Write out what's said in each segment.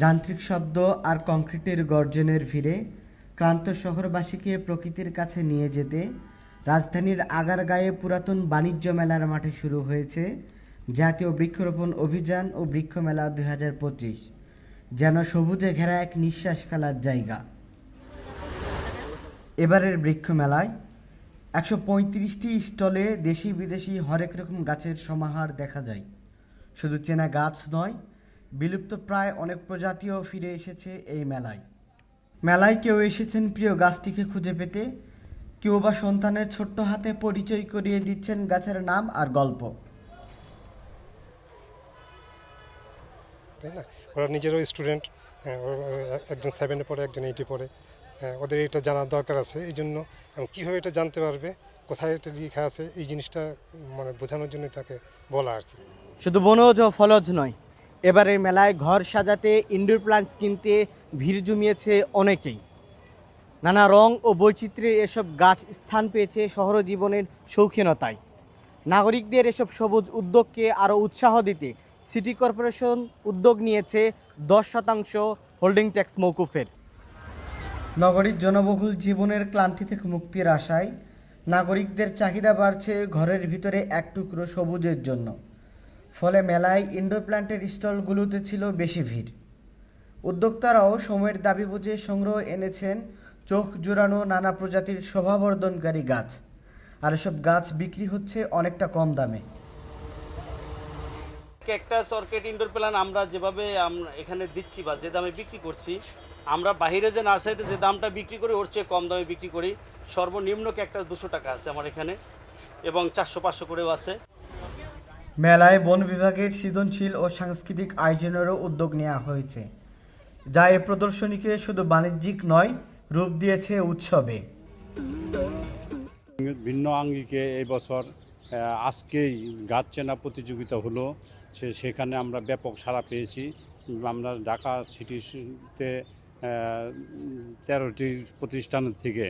যান্ত্রিক শব্দ আর কংক্রিটের গর্জনের ভিড়ে ক্লান্ত শহরবাসীকে প্রকৃতির কাছে নিয়ে যেতে রাজধানীর আগারগাঁয়ে পুরাতন বাণিজ্য মেলার মাঠে শুরু হয়েছে জাতীয় বৃক্ষরোপণ অভিযান ও বৃক্ষ মেলা দুই হাজার পঁচিশ। যেন সবুজে ঘেরা এক নিঃশ্বাস ফেলার জায়গা। এবারের বৃক্ষ মেলায় একশো পঁয়ত্রিশটি স্টলে দেশি বিদেশি হরেক রকম গাছের সমাহার দেখা যায়। শুধু চেনা গাছ নয় বিলুপ্ত প্রায় অনেক প্রজাতিও ফিরে এসেছে এই মেলায়। মেলায় কেউ এসেছেন প্রিয় গাছটিকে খুঁজে পেতে কেউ বা সন্তানের ছোট্ট হাতে পরিচয় করিয়ে দিচ্ছেন গাছের নাম আর গল্প। তাই না? ওরা নিজেরও স্টুডেন্ট একজন সেভেনে পড়ে একজন এইটে পড়ে। হ্যাঁ, ওদের এটা জানার দরকার আছে। এই জন্য এবং কীভাবে এটা জানতে পারবে কোথায় এটা লেখা আছে এই জিনিসটা মানে বোঝানোর জন্য তাকে বলা আর কি। শুধু বনজ ও ফলজ নয় এবারের মেলায় ঘর সাজাতে ইনডোর প্লান্টস কিনতে ভিড় জমিয়েছে অনেকেই। নানা রং ও বৈচিত্র্যের এসব গাছ স্থান পেয়েছে শহর জীবনের শৌখিনতায়। নাগরিকদের এসব সবুজ উদ্যোগকে আরও উৎসাহ দিতে সিটি কর্পোরেশন উদ্যোগ নিয়েছে দশ শতাংশ হোল্ডিং ট্যাক্স মৌকুফের নগরীর জনবহুল জীবনের ক্লান্তি থেকে মুক্তির আশায় নাগরিকদের চাহিদা বাড়ছে ঘরের ভিতরে এক টুকরো সবুজের জন্য। ফলে মেলায় ইনডোর প্ল্যান্টের স্টলগুলোতে ছিল বেশি ভিড়। উদ্যোক্তারাও সময়ের দাবি বুঝে সংগ্রহ এনেছেন চোখ জোড়ানো নানা প্রজাতির শোভাবর্ধনকারী গাছ। আর এসব গাছ বিক্রি হচ্ছে অনেকটা কম দামে। ক্যাকটাস অর্কিড ইনডোর প্ল্যান আমরা যেভাবে এখানে দিচ্ছি বা যে দামে বিক্রি করছি, আমরা বাইরে যে নার্সারিতে যে দামটা বিক্রি করি, ওর চেয়ে কম দামে বিক্রি করি। সর্বনিম্ন ক্যাকটাস দুশো টাকা আছে আমার এখানে এবং চারশো পাঁচশো করেও আছে। মেলায় বন বিভাগের সৃজনশীল ও সাংস্কৃতিক আয়োজনেরও উদ্যোগ নেওয়া হয়েছে, যা এ প্রদর্শনীকে শুধু বাণিজ্যিক নয়, রূপ দিয়েছে উৎসবে। ভিন্ন আঙ্গিকে এই বছর আজকেই গাছ চেনা প্রতিযোগিতা হলো। সে সেখানে আমরা ব্যাপক সাড়া পেয়েছি। আমরা ঢাকা সিটিতে তেরোটি প্রতিষ্ঠানের থেকে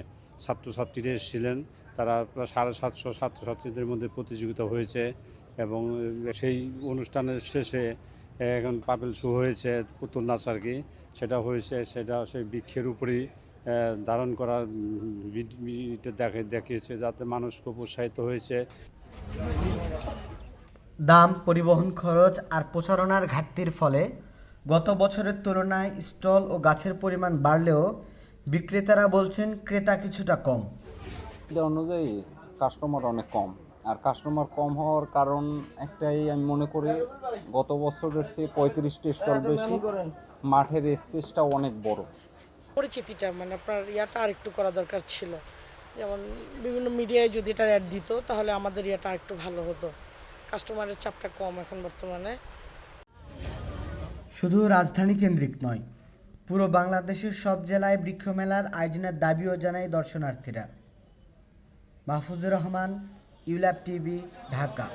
ছাত্রছাত্রীরা এসেছিলেন। তারা সাড়ে সাতশো ছাত্রছাত্রীদের মধ্যে প্রতিযোগিতা হয়েছে। এবং সেই অনুষ্ঠানের শেষে এখন পাপেল শো হয়েছে পুতুল নাচ আর কি। সেটা হয়েছে সেটা সেই বৃক্ষের উপরেই ধারণ করা দেখে দেখিয়েছে যাতে মানুষ খুব উৎসাহিত হয়েছে। দাম পরিবহন খরচ আর প্রচারণার ঘাটতির ফলে গত বছরের তুলনায় স্টল ও গাছের পরিমাণ বাড়লেও বিক্রেতারা বলছেন ক্রেতা কিছুটা কম। অনুযায়ী কাস্টমার অনেক কম। আর কাস্টমার কম হওয়ার কারণ একটাই আমি মনে করি গত বছরের চেয়ে পঁয়ত্রিশটি স্টল বেশি মাঠের স্পেসটা অনেক বড়। পরিচিতিটা মানে আপনার ইয়াটা আর একটু করা দরকার ছিল। যেমন বিভিন্ন মিডিয়ায় যদি এটা অ্যাড দিত তাহলে আমাদের ইয়াটা আর একটু ভালো হতো। কাস্টমারের চাপটা কম এখন বর্তমানে। শুধু রাজধানী কেন্দ্রিক নয় পুরো বাংলাদেশের সব জেলায় বৃক্ষমেলার আয়োজনের দাবিও জানায় দর্শনার্থীরা। Mahfuzur Rahman ULAB TV Dhaka